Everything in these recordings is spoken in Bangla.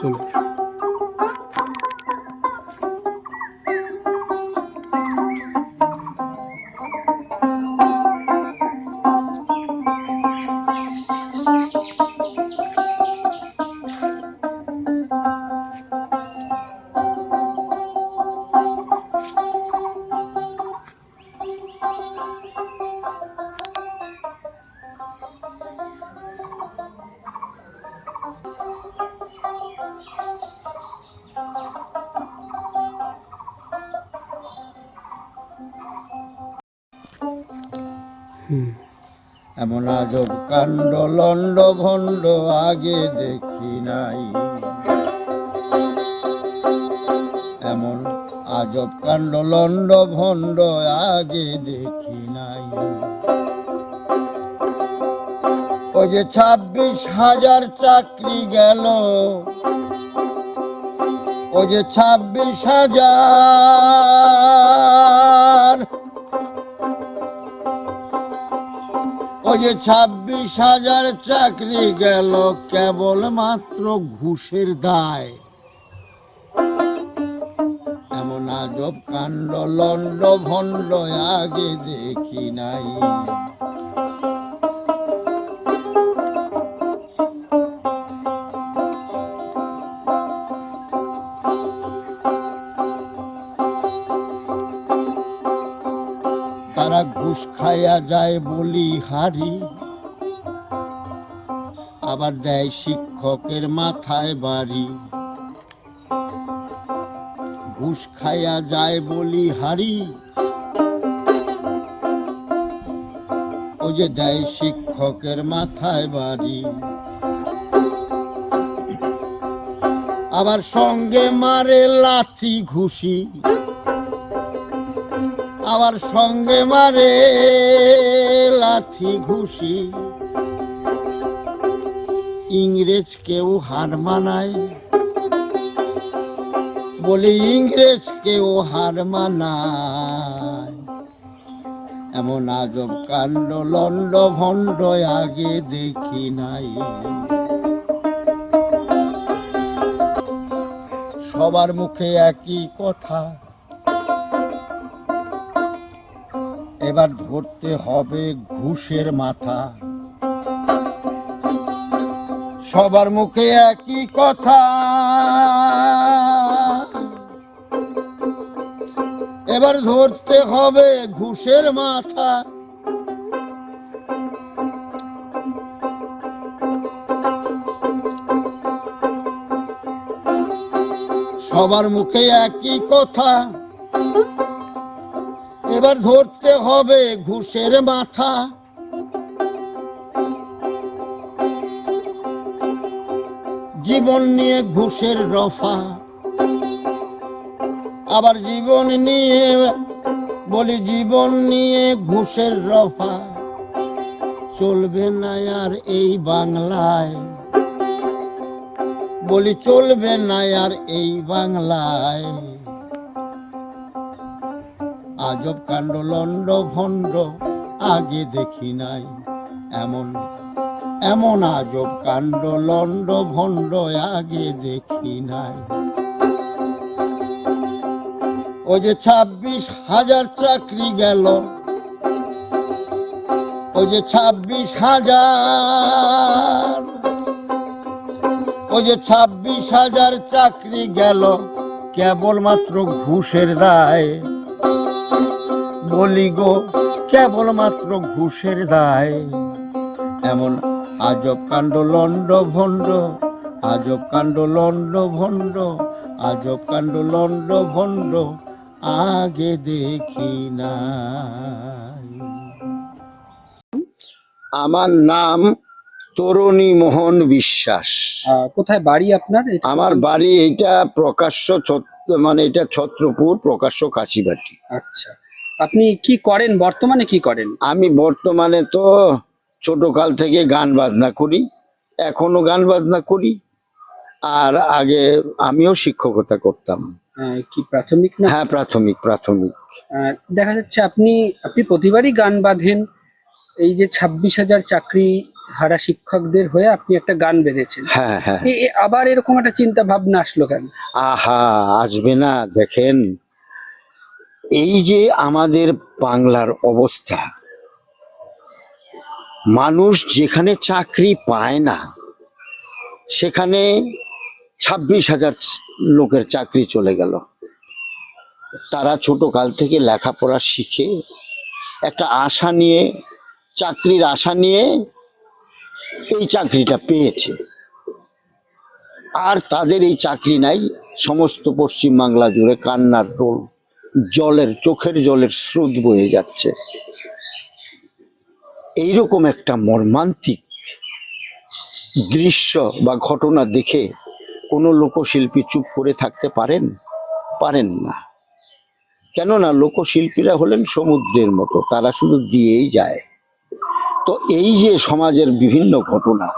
চলো। এমন আজব কাণ্ড লন্ড ভণ্ড, আগে দেখি নাই। এমন আজব কাণ্ড লন্ড ভণ্ড, আগে দেখি নাই। ওই যে ছাব্বিশ হাজার চাকরি গেল। ওই যে ছাব্বিশ হাজার ওই যে ছাব্বিশ হাজার চাকরি গেল কেবল মাত্র ঘুষের দায়। এমন আজব কাণ্ড লন্ড ভণ্ড আগে দেখি নাই। তারা ঘুষ খাইয়া যায় বলি হারি। আবার দেয় শিক্ষকের মাথায় বাড়ি। ঘুষ খাইয়া যায় বলি হারি। ও যে দেয় শিক্ষকের মাথায় বাড়ি। আবার সঙ্গে মারে লাথি ঘুষি। আবার সঙ্গে মারে লাথি ঘুষি। ইংরেজ কেউ হার মানায়। বলি, ইংরেজ কেউ হার মানায়। এমন আজব কাণ্ড লন্ড ভণ্ড আগে দেখি নাই। সবার মুখে একই কথা এবার ধরতে হবে ঘুষের মাথা। সবার মুখে একই কথা। এবার ধরতে হবে ঘুষের মাথা। সবার মুখে একই কথা। এবার ধরতে হবে ঘুষের মাথা। জীবন নিয়ে ঘুষের রফা। আবার জীবন নিয়ে, বলি জীবন নিয়ে ঘুষের রফা। চলবে না আর এই বাংলায়। বলি চলবে না আর এই বাংলায়। আজব কাণ্ড লন্ড ভণ্ড, আগে দেখি নাই। এমন এমন আজব কাণ্ড লন্ড ভণ্ড, আগে দেখি নাই। ওই যে ছাব্বিশ হাজার চাকরি গেল। ওই যে ছাব্বিশ হাজার, ওই যে ছাব্বিশ হাজার চাকরি গেল। কেবলমাত্র ঘুষের দায় বলি গো কেবলমাত্র ঘুষের দায়। এমন আজব কাণ্ড লন্ড ভণ্ড আজব কাণ্ড লন্ড ভণ্ড আজব কাণ্ড লন্ড ভণ্ড আগে দেখি না আমার নাম তরুণী মোহন বিশ্বাস। কোথায় বাড়ি আপনার? আমার বাড়ি এটা প্রকাশ্য ছত্র মানে এটা ছত্রপুর প্রকাশ্য কাশিবাটি। আচ্ছা। আপনি কি করেন? বর্তমানে কি করেন? আমি বর্তমানে তো ছোট কাল থেকে গান বাজনা করি এখনও গান বাজনা করি আর আগে আমিও শিক্ষকতা করতাম। আহ, কি প্রাথমিক না? হ্যাঁ প্রাথমিক প্রাথমিক। দেখা যাচ্ছে আপনি আপনি প্রতিবারই গান বাঁধেন। এই যে ছাব্বিশ হাজার চাকরি হারা শিক্ষকদের হয়ে আপনি একটা গান বেঁধেছেন। হ্যাঁ হ্যাঁ। আবার এরকম একটা চিন্তা ভাবনা আসলো কেন? আহা আসবে না দেখেন। এই যে আমাদের বাংলার অবস্থা, মানুষ যেখানে চাকরি পায় না, সেখানে ছাব্বিশ হাজার লোকের চাকরি চলে গেল। তারা ছোট কাল থেকে লেখাপড়া শিখে একটা আশা নিয়ে, চাকরির আশা নিয়ে এই চাকরিটা পেয়েছে। আর তাদের এই চাকরি নাই, সমস্ত পশ্চিমবাংলা জুড়ে কান্নার রোল জলের, চোখের জলের স্রোত বয়ে যাচ্ছে। এইরকম একটা মর্মান্তিক দৃশ্য বা ঘটনা দেখে কোনো লোকশিল্পী চুপ করে থাকতে পারেন? পারেন না। কেননা লোকশিল্পীরা হলেন সমুদ্রের মতো, তারা শুধু দিয়েই যায়। তো এই যে সমাজের বিভিন্ন ঘটনা,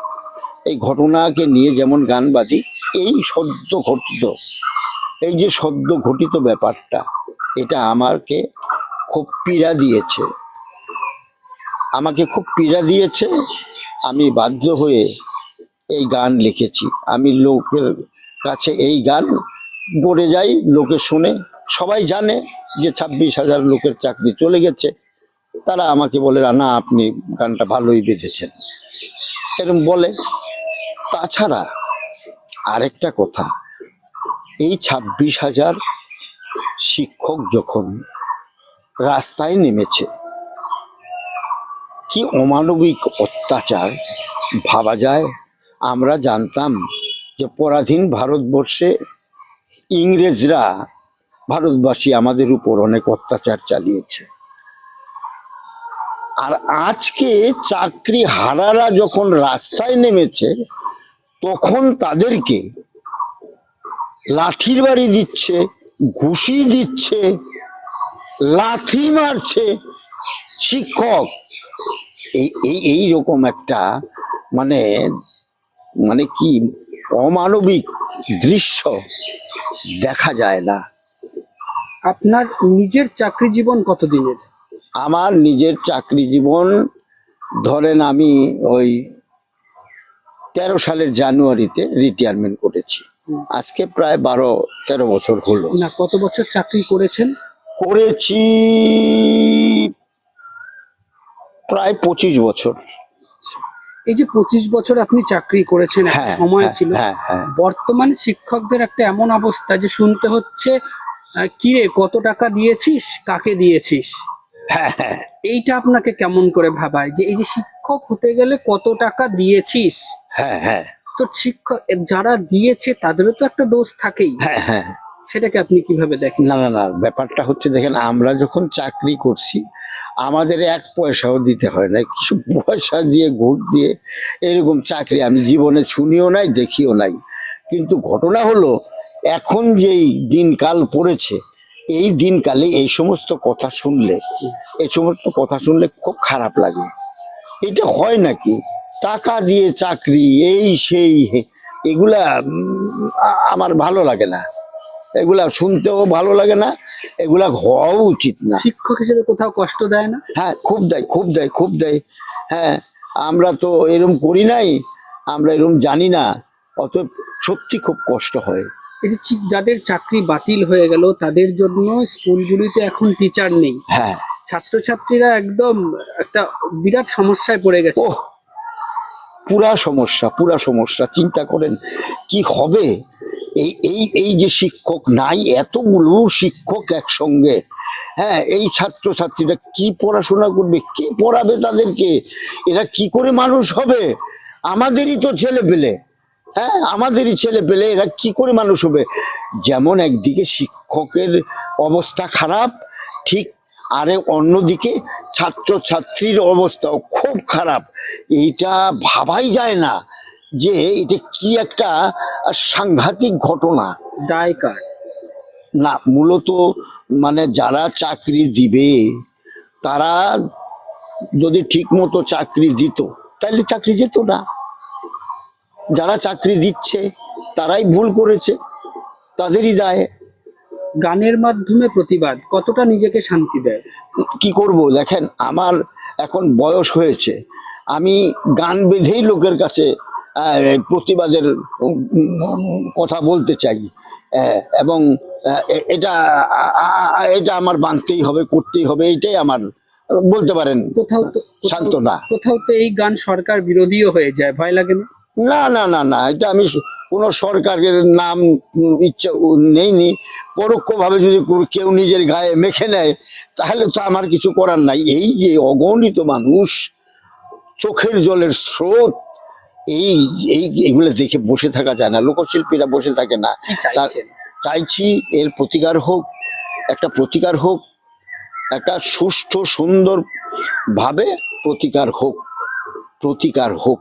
এই ঘটনাকে নিয়ে যেমন গান বাজি এই সদ্য ঘটিত, এই যে সদ্য ঘটিত ব্যাপারটা এটা আমাকে খুব পীড়া দিয়েছে। আমাকে খুব পীড়া দিয়েছে। আমি বাধ্য হয়ে এই গান লিখেছি। আমি লোকের কাছে এই গান পড়ে যাই, লোকে শুনে। সবাই জানে যে ছাব্বিশ হাজার লোকের চাকরি চলে গেছে। তারা আমাকে বলে, না আপনি গানটা ভালোই বেঁধেছেন। এরকম বলে। তাছাড়া আরেকটা কথা, এই ছাব্বিশ হাজার শিক্ষক যখন রাস্তায় নেমেছে, কি অমানবিক অত্যাচার ভাবা যায়? আমরা জানতাম যে পরাধীন ভারতবর্ষে ইংরেজরা ভারতবাসী আমাদের উপর অনেক অত্যাচার চালিয়েছে। আর আজকে চাকরি হারারা যখন রাস্তায় নেমেছে, তখন তাদেরকে লাঠির বাড়ি দিচ্ছে ঘুষি দিচ্ছে লাথি মারছে শিক্ষক। এই এই এই রকম একটা মানে মানে কি অমানবিক দৃশ্য দেখা যায় না। আপনার নিজের চাকরি জীবন কতদিনের? আমার নিজের চাকরি জীবন ধরেন আমি ওই তেরো সালের জানুয়ারিতে রিটায়ারমেন্ট করেছি। আজকে প্রায় বারো তেরো বছর হলো। না কত বছর চাকরি করেছেন? করেছি প্রায় পঁচিশ বছর। এই যে পঁচিশ বছর আপনি চাকরি করেছেন একটা হ্যাঁ সময় হ্যাঁ, ছিল হ্যাঁ বর্তমানে শিক্ষকদের একটা এমন অবস্থা যে শুনতে হচ্ছে কিরে কত টাকা দিয়েছিস? কাকে দিয়েছিস? এইটা আপনাকে কেমন করে ভাবায়? যে এই যে শিক্ষক হতে গেলে কত টাকা দিয়েছিস? হ্যাঁ হ্যাঁ। তো শিক্ষক যারা দিয়েছে তাদেরও তো একটা দোষ থাকেই। হ্যাঁ হ্যাঁ। সেটাকে আপনি কীভাবে দেখেন? না না না ব্যাপারটা হচ্ছে দেখেন আমরা যখন চাকরি করছি আমাদের এক পয়সাও দিতে হয় না। কিছু পয়সা দিয়ে ঘুষ দিয়ে এরকম চাকরি আমি জীবনে শুনিও নাই দেখিও নাই। কিন্তু ঘটনা হলো এখন যেই দিনকাল পড়েছে এই দিনকালে এই সমস্ত কথা শুনলে এই সমস্ত কথা শুনলে খুব খারাপ লাগে। এটা হয় নাকি? টাকা দিয়ে চাকরি এই সেই এগুলা আমার ভালো লাগে না। এগুলা শুনতেও ভালো লাগে না এগুলা হওয়াও উচিত না। শিক্ষক হিসেবে কোথাও কষ্ট দেয় না? হ্যাঁ খুব দেয় খুব দেয় খুব দেয়। হ্যাঁ আমরা তো এরম করি নাই আমরা এরম জানি না অত সত্যি খুব কষ্ট হয়। এই যে যাদের চাকরি বাতিল হয়ে গেল তাদের জন্য স্কুলগুলিতে এখন টিচার নেই। হ্যাঁ। ছাত্রছাত্রীরা একদম একটা বিরাট সমস্যায় পড়ে গেছে। ও পুরা সমস্যা পুরা সমস্যা। চিন্তা করেন কি হবে? এই এই এই যে শিক্ষক নাই, এতগুলো শিক্ষক একসঙ্গে হ্যাঁ এই ছাত্রছাত্রীরা কি পড়াশোনা করবে? কি পড়াবে তাদেরকে? এরা কি করে মানুষ হবে? আমাদেরই তো ছেলে পেলে হ্যাঁ আমাদেরই ছেলে পেলে এরা কি করে মানুষ হবে? যেমন একদিকে শিক্ষকের অবস্থা খারাপ, ঠিক আরে অন্যদিকে ছাত্রছাত্রীর অবস্থাও খুব খারাপ। এইটা ভাবাই যায় না যে এটা কি একটা সাংঘাতিক ঘটনা। দায় কার না মূলত মানে যারা চাকরি দিবে তারা যদি ঠিক মতো চাকরি দিত তাহলে চাকরি যেত না। যারা চাকরি দিচ্ছে তারাই ভুল করেছে তাদেরই দায়। গানের মাধ্যমে প্রতিবাদ কতটা নিজেকে শান্তি দেয়? কি করব? দেখেন আমার এখন বয়স হয়েছে। আমি গান বেঁধেই লোকের কাছে প্রতিবাদের কথা বলতে চাই। এবং এটা এটা আমার বাঁধতেই হবে করতেই হবে এটাই আমার বলতে পারেন কোথাও তো কোথাও- সান্ত্বনা। কোথাও তো এই গান সরকার বিরোধীও হয়ে যায় ভয় লাগে না? না না না না এটা আমি কোনো সরকারের নাম ইচ্ছা নেইনি। পরোক্ষভাবে যদি কেউ নিজের গায়ে মেখে নেয় তাহলে তো আমার কিছু করার নাই। এই যে অগণিত মানুষ চোখের জলের স্রোত এই এই এগুলো দেখে বসে থাকা যায় না। লোকশিল্পীরা বসে থাকে না। চাইছি এর প্রতিকার হোক একটা প্রতিকার হোক একটা সুষ্ঠু সুন্দর ভাবে প্রতিকার হোক প্রতিকার হোক।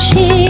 心。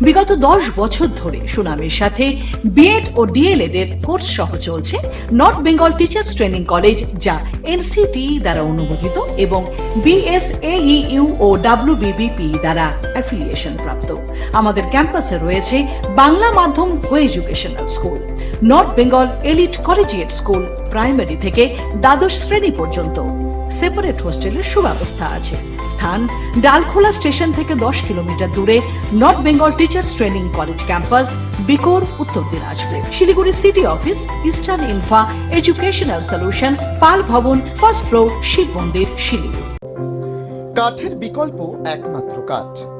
বিগত দশ বছর ধরে সুনামের সাথে বিএড ও ডিএলএড এর কোর্স সহ চলছে north Bengal teachers training college যা এনসিটি দ্বারা অনুমোদিত এবং বিএসএইউ ও ডাব্লিউবিবিপি দ্বারা অ্যাফিলিয়েশন প্রাপ্ত। আমাদের ক্যাম্পাসে রয়েছে বাংলা মাধ্যম co educational school north Bengal elite collegiate school primary থেকে দ্বাদশ শ্রেণি পর্যন্ত। সেপারেট হোস্টেলের সুব্যবস্থা আছে। স্থান ডালখোলা স্টেশন থেকে দশ কিলোমিটার দূরে north Bengal teachers training college campus বিকোর, Uttar Dinajpur. Siliguri city office eastern infra educational solutions Pal Bhavan first floor Shiva মন্দির শিলিগুড়ি। কাঠের বিকল্প একমাত্র কাঠ।